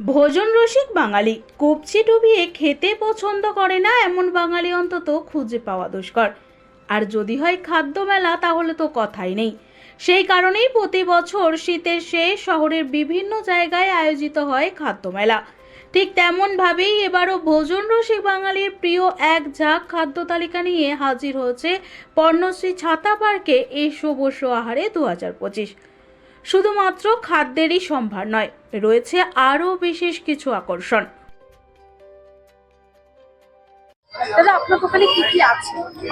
ভোজন রসিক বাঙালি। কবচি ডুবিয়ে খেতে পছন্দ করে না এমন বাঙালি অন্তত খুঁজে পাওয়া দুষ্কর। আর যদি হয় খাদ্য মেলা, তাহলে তো কথাই নেই। সেই কারণেই প্রতি বছর শীতের শেষ শহরের বিভিন্ন জায়গায় আয়োজিত হয় খাদ্য মেলা। ঠিক তেমনভাবেই এবারও ভোজন রসিক বাঙালির প্রিয় এক ঝাঁক খাদ্য তালিকা নিয়ে হাজির হয়েছে পর্ণশ্রী ছাতা পার্কে এই শুভস্য আহারে দু হাজার পঁচিশ। শুধুমাত্র খাদ্যেরই সম্ভার নয় রয়েছে আরও বিশেষ কিছু আকর্ষণ।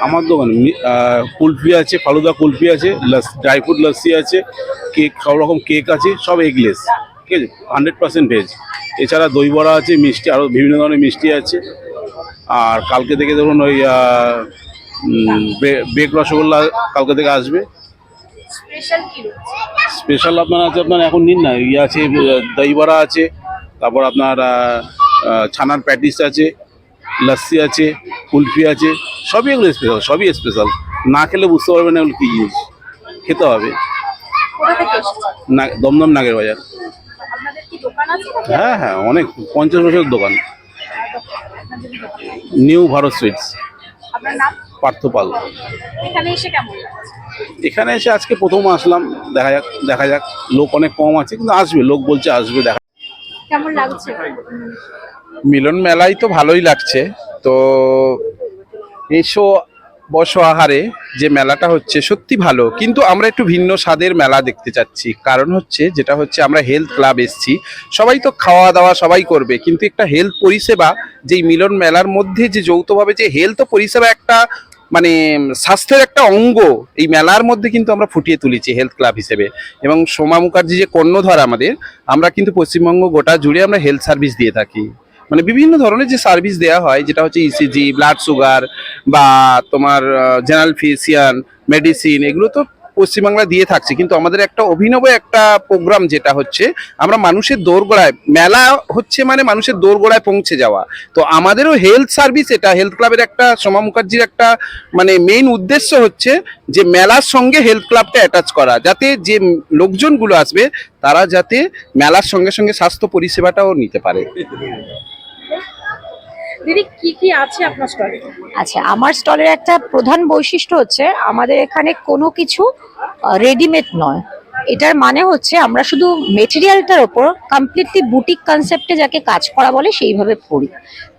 আমার দোকানে কুলফি আছে ফালুদা কুলফি আছে ড্রাই ফ্রুট লস্যি আছে কেক সব রকম কেক আছে সব এগলেস ঠিক আছে? হান্ড্রেড পার্সেন্ট ভেজ এছাড়া দই বড়া আছে মিষ্টি আরও বিভিন্ন ধরনের মিষ্টি আছে। আর কালকে থেকে ধরুন ওই বেক রসগোল্লা কালকে থেকে আসবে। স্পেশাল কি রয়েছে? স্পেশাল আপনার আছে আপনার এখন নিন না ইয়ে আছে দই বড়া আছে তারপর আপনার ছানার প্যাটিস আছে লস্যি আছে কুলফি আছে সবই এগুলো স্পেশাল সবই স্পেশাল না খেলে বুঝতে পারবেন না এগুলো কী জিনিস। খেতে হবে। না দমদম নাগের বাজার। হ্যাঁ হ্যাঁ অনেক পঞ্চাশ বছরের দোকান। নিউ ভারত সুইটস পার্থপাল এখানে এসে কেমন এখানে এসে আজকে প্রথম আসলাম দেখা যাক দেখা যাক। লোক অনেক কম আছে কিন্তু আসবে লোক বলছে আসবে দেখা কেমন লাগছে? মিলন মেলায় তো ভালোই লাগছে। তো এসো বসো আহারে যে মেলাটা হচ্ছে সত্যি ভালো। কিন্তু আমরা একটু ভিন্ন স্বাদের মেলা দেখতে চাচ্ছি। কারণ হচ্ছে যেটা হচ্ছে আমরা হেলথ ক্লাব এসছি। সবাই তো খাওয়া দাওয়া সবাই করবে কিন্তু একটা হেলথ পরিষেবা যেই মিলন মেলার মধ্যে যে যৌথভাবে যে হেলথ পরিষেবা একটা মানে স্বাস্থ্যের একটা অঙ্গ এই মেলার মধ্যে কিন্তু আমরা ফুটিয়ে তুলেছি হেলথ ক্লাব হিসেবে। এবং সোমা মুখার্জি যে কর্ণধর আমাদের, আমরা কিন্তু পশ্চিমবঙ্গ গোটা জুড়ে আমরা হেলথ সার্ভিস দিয়ে থাকি। মানে বিভিন্ন ধরনের যে সার্ভিস দেওয়া হয়, যেটা হচ্ছে ইসিজি ব্লাড সুগার বা তোমার জেনারেল ফিজিশিয়ান মেডিসিন এগুলো তো পশ্চিমবাংলা দিয়ে থাকছে। কিন্তু আমাদের একটা অভিনব একটা প্রোগ্রাম যেটা হচ্ছে, আমরা মানুষের দোরগোড়ায়, মেলা হচ্ছে মানে মানুষের দোরগোড়ায় পৌঁছে যাওয়া। তো আমাদেরও হেলথ সার্ভিস এটা হেলথ ক্লাবের একটা, সোমা মুখার্জির একটা মানে মেইন উদ্দেশ্য হচ্ছে যে মেলার সঙ্গে হেলথ ক্লাবটা অ্যাটাচ করা, যাতে যে লোকজনগুলো আসবে, তারা যাতে মেলার সঙ্গে সঙ্গে স্বাস্থ্য পরিষেবাটাও নিতে পারে। দিদি, কি কি আছে আপনার স্টলে আচ্ছা আমার স্টলের একটা প্রধান বৈশিষ্ট্য হচ্ছে, আমাদের এখানে কোনো কিছু রেডিমেড নয়। এটার মানে হচ্ছে, আমরা শুধু মেটেরিয়ালটার ওপর কমপ্লিটলি বুটিক কনসেপ্টে যাকে কাজ করা বলে, সেইভাবে পড়ি।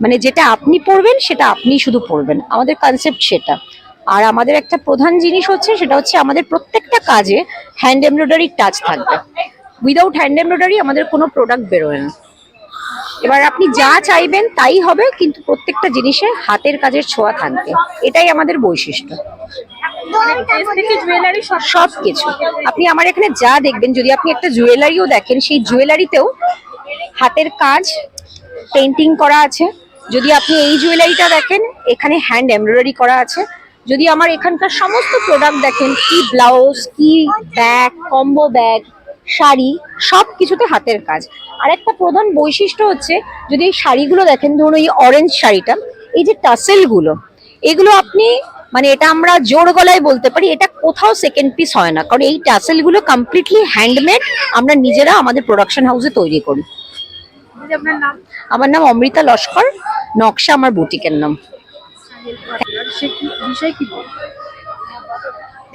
মানে যেটা আপনি পড়বেন, সেটা আপনি শুধু পড়বেন। আমাদের কনসেপ্ট সেটা। আর আমাদের একটা প্রধান জিনিস হচ্ছে, সেটা হচ্ছে আমাদের প্রত্যেকটা কাজে হ্যান্ড এমব্রয়ডারি টাচ থাকবে। উইদাউট হ্যান্ড এমব্রয়ডারি আমাদের কোনো প্রোডাক্ট বেরোয় না। এবার আপনি যা চাইবেন তাই হবে কিন্তু প্রত্যেকটা জিনিসে হাতের কাজের ছোঁয়া থাকবে। এটাই আমাদের বৈশিষ্ট্য। সব কিছু আপনি আমার এখানে যা দেখবেন যদি আপনি একটা জুয়েলারিও দেখেন সেই জুয়েলারিতেও হাতের কাজ পেন্টিং করা আছে। যদি আপনি এই জুয়েলারিটা দেখেন এখানে হ্যান্ড এমব্রয়ডারি করা আছে। যদি আমার এখানকার সমস্ত প্রোডাক্ট দেখেন কি ব্লাউজ কি ব্যাগ কম্বো ব্যাগ শাড়ি, সব কিছুতে হাতের কাজ। আর একটা প্রধান বৈশিষ্ট্য হচ্ছে, যদি এই শাড়িগুলো দেখেন, ধরুন এই অরেঞ্জ শাড়িটা, এই যে টাসেলগুলো এগুলো আপনি মানে এটা আমরা জোর গলায় বলতে পারি, এটা কোথাও সেকেন্ড পিস হয় না। কারণ এই টাসেলগুলো কমপ্লিটলি হ্যান্ডমেড আমরা নিজেরা আমাদের প্রোডাকশন হাউসে তৈরি করি। আমার নাম অমৃতা লস্কর, নকশা আমার বুটিকের নাম।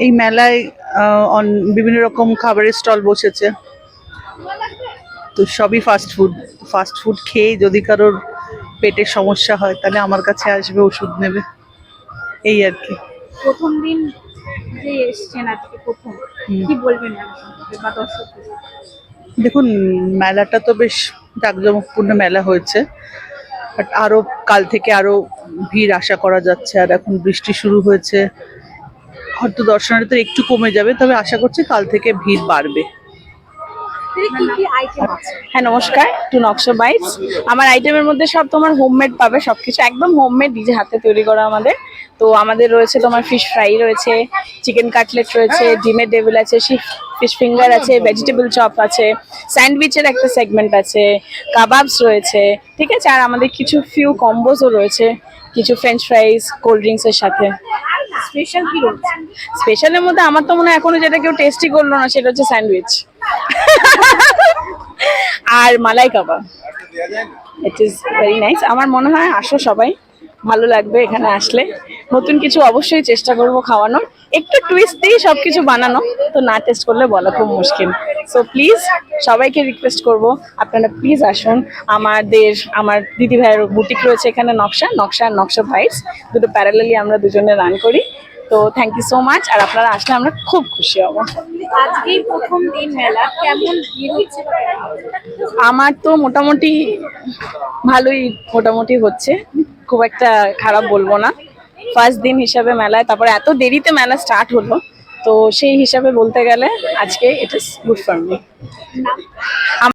এই মেলায় বিভিন্ন রকম খাবারের স্টল বসেছে। তো সবই ফাস্ট ফুড ফাস্ট ফুড খেয়ে যদি কারোর পেটের সমস্যা হয় তাহলে আমার কাছে আসবে ওষুধ নেবে। এই আর কি। প্রথম দিন যে এসছেন আজকে প্রথম কি বলবেন বা দর্শক? দেখুন মেলাটা তো বেশ জাঁকজমকপূর্ণ মেলা হয়েছে। বাট আরও কাল থেকে আরও ভিড় আশা করা যাচ্ছে আর এখন বৃষ্টি শুরু হয়েছে। হয়তো দর্শনার্থীদের একটু কমে যাবে তবে আশা করছি কাল থেকে ভিড় বাড়বে। দিদি কি কি আইটেম আছে? হ্যাঁ নমস্কার টু নকশা বাইটস। আমার আইটেমের মধ্যে সব তোমার হোমমেড পাবে সব কিছু একদম হোমমেড নিজে হাতে তৈরি করা আমাদের। তো আমাদের রয়েছে তোমার ফিশ ফ্রাই রয়েছে চিকেন কাটলেট রয়েছে ডিমের ডেভিল আছে ফিশ ফিঙ্গার আছে ভেজিটেবল চপ আছে স্যান্ডউইচের একটা সেগমেন্ট আছে কাবাবস রয়েছে ঠিক আছে? আর আমাদের কিছু ফিউ কম্বোজও রয়েছে কিছু ফ্রেঞ্চ ফ্রাইস কোল্ড ড্রিঙ্কসের সাথে। স্পেশাল কি রয়েছে? স্পেশালের মধ্যে আমার তো মনে হয় এখনও যেটা কেউ টেস্টি করল না, সেটা হচ্ছে sandwich R malai kebab. It is very nice আমার মনে হয় আসো সবাই, ভালো লাগবে এখানে আসলে। নতুন কিছু অবশ্যই চেষ্টা করব খাওয়ানোর। একটু টুইস্ট দিয়ে সব কিছু বানানো, তো না টেস্ট করলে বলা খুব মুশকিল। সো প্লিজ সবাইকে রিকোয়েস্ট করব আপনারা প্লিজ আসুন। আমাদের আমার দিদি ভাইয়ের বুটিক রয়েছে এখানে নকশা নকশা আর নকশা ভাইস। দুটো প্যারালালি আমরা দুজনে রান করি। তো থ্যাংক ইউ সো মাচ আর আপনারা আসলে আমরা খুব খুশি হব। আজকেই প্রথম দিন মেলা। কেমন আমার তো মোটামুটি ভালোই মোটামুটি হচ্ছে। খুব একটা খারাপ বলব না। ফার্স্ট দিন হিসাবে মেলায় তারপরে এত দেরিতে মেলা স্টার্ট হলো। তো সেই হিসাবে বলতে গেলে আজকে it is good for me